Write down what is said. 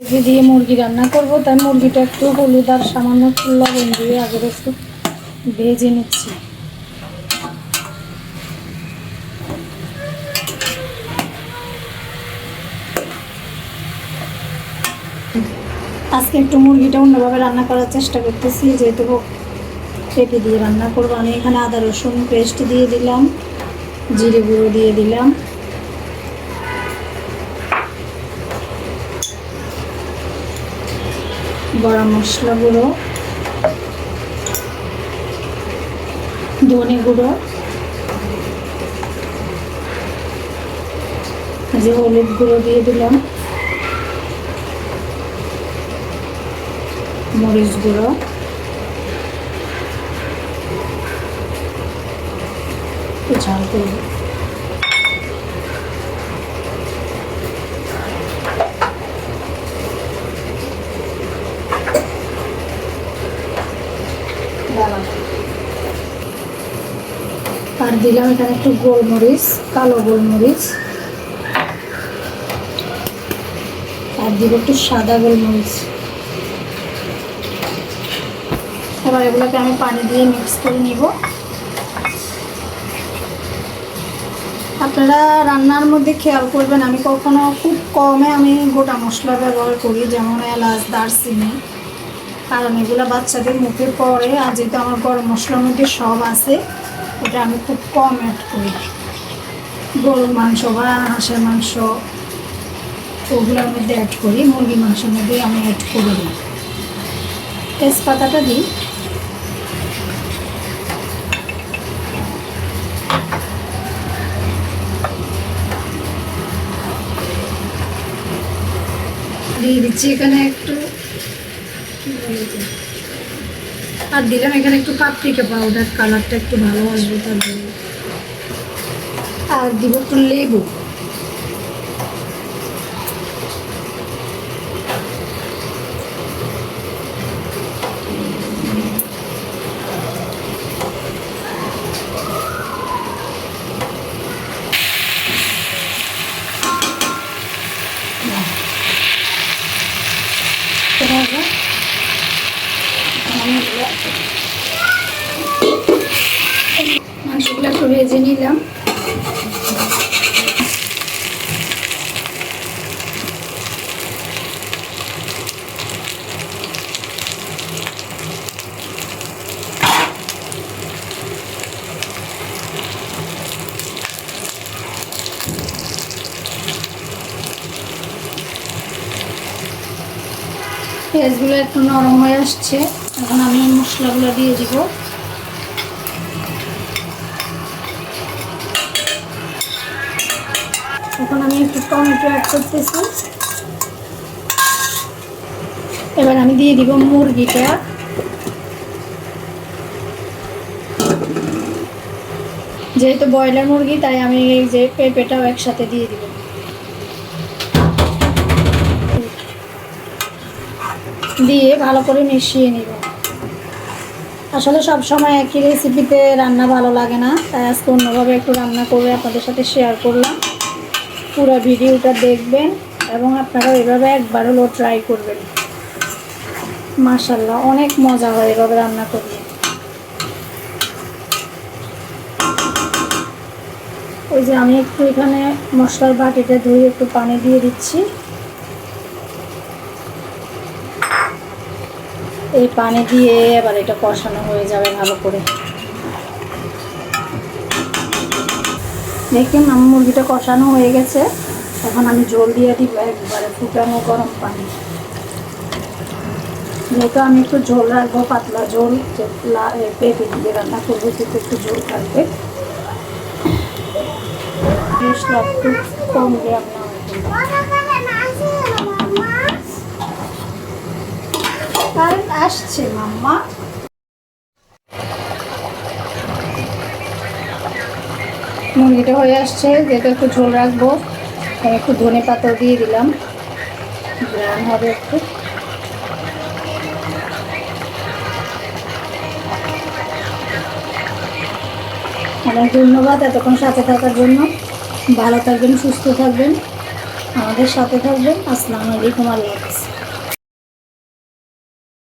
পেঁপে দিয়ে মুরগি রান্না করব তাই মুরগিটা একটু হলুদ আর সামান্য লবণ দিয়ে আগে একটু ভেজে নিচ্ছি। আজকে একটু মুরগিটা অন্যভাবে রান্না করার চেষ্টা করতেছি, যেহেতু পেঁপে দিয়ে রান্না করব। আমি এখানে আদা রসুন পেস্ট দিয়ে দিলাম, জিরে গুঁড়ো দিয়ে দিলাম। গরম মশলা গুঁড়ো ধনে গুঁড়ো যে হলুদ গুঁড়ো দিয়ে দিলাম মরিচ গুঁড়ো ঝাল করব আর দিলাম এখানে একটু গোলমরিচ, কালো গোলমরিচ। আর দিব একটু সাদা গোলমরিচ। এবার এগুলোকে আমি পানি দিয়ে মিক্স করে নিব। আপনারা রান্নার মধ্যে খেয়াল করবেন, আমি কখনো খুব কমে আমি গোটা মশলা ব্যবহার করি, যেমন এলাচ, দারচিনি। কারণ এগুলো বাচ্চাদের মুখে পড়ে আর যেহেতু আমার গরম মশলার মধ্যে সব আছে ওটা আমি খুব কম অ্যাড করি গরুর মাংস বা হাঁসের মাংস, ওগুলোর মধ্যে অ্যাড করি মুরগি মাংসের মধ্যে আমি অ্যাড করি না তেজপাতাটা দিই দিয়ে দিচ্ছি এখানে একটু? আর দিলাম এখানে একটু পাপরিকা পাউডার কালারটা একটু ভালো আসবে তার আর দিব একটু লেবু। আমি এগুলো- মাংসগুলো একটু ভেজে নিলাম। পেঁয়াজগুলো একটু নরম হয়ে আসছে। এখন আমি মশলাগুলো দিয়ে দিব। এখন আমি একটু টমেটো অ্যাড করতেছি। এবার আমি দিয়ে দিব মুরগিটা। যেহেতু ব্রয়লার মুরগি, তাই আমি এই যে পেঁপেটাও একসাথে দিয়ে দিব। দিয়ে ভালো করে মিশিয়ে নিব। আসলে সব সময় একই রেসিপিতে রান্না ভালো লাগে না। তাই আজকে অন্যভাবে একটু রান্না করে আপনাদের সাথে শেয়ার করলাম। পুরো ভিডিওটা দেখবেন এবং আপনারাও এভাবে একবার হলো ট্রাই করবেন। মাশাল্লাহ অনেক মজা হয় এভাবে রান্না করলে। ওই যে আমি একটু এখানে মশলার বাটিটা ধুয়ে একটু পানি দিয়ে দিচ্ছি। এই পানি দিয়ে এবার এটা কষানো হয়ে যাবে ভালো করে। দেখুন আমার মুরগিটা কষানো হয়ে গেছে। এখন আমি জল দিয়ে দিব, একবারে ফুটানো গরম পানি। যেহেতু আমি একটু ঝোল রাখব, পাতলা ঝোল পেঁপে দিয়ে রান্না করব সেটা একটু ঝোল থাকবে। একটু কারেন্ট আসছে মাম্মা। মুরগিটা হয়ে আসছে যেটা একটু ঝোল রাখব আমি একটু ধনে পাতাও দিয়ে দিলাম। গ্রান হবে একটু। অনেক ধন্যবাদ এতক্ষণ সাথে থাকার জন্য। ভালো থাকবেন, সুস্থ থাকবেন। আমাদের সাথে থাকবেন। আসসালামু আলাইকুম, আল্লাহ হাফিজ।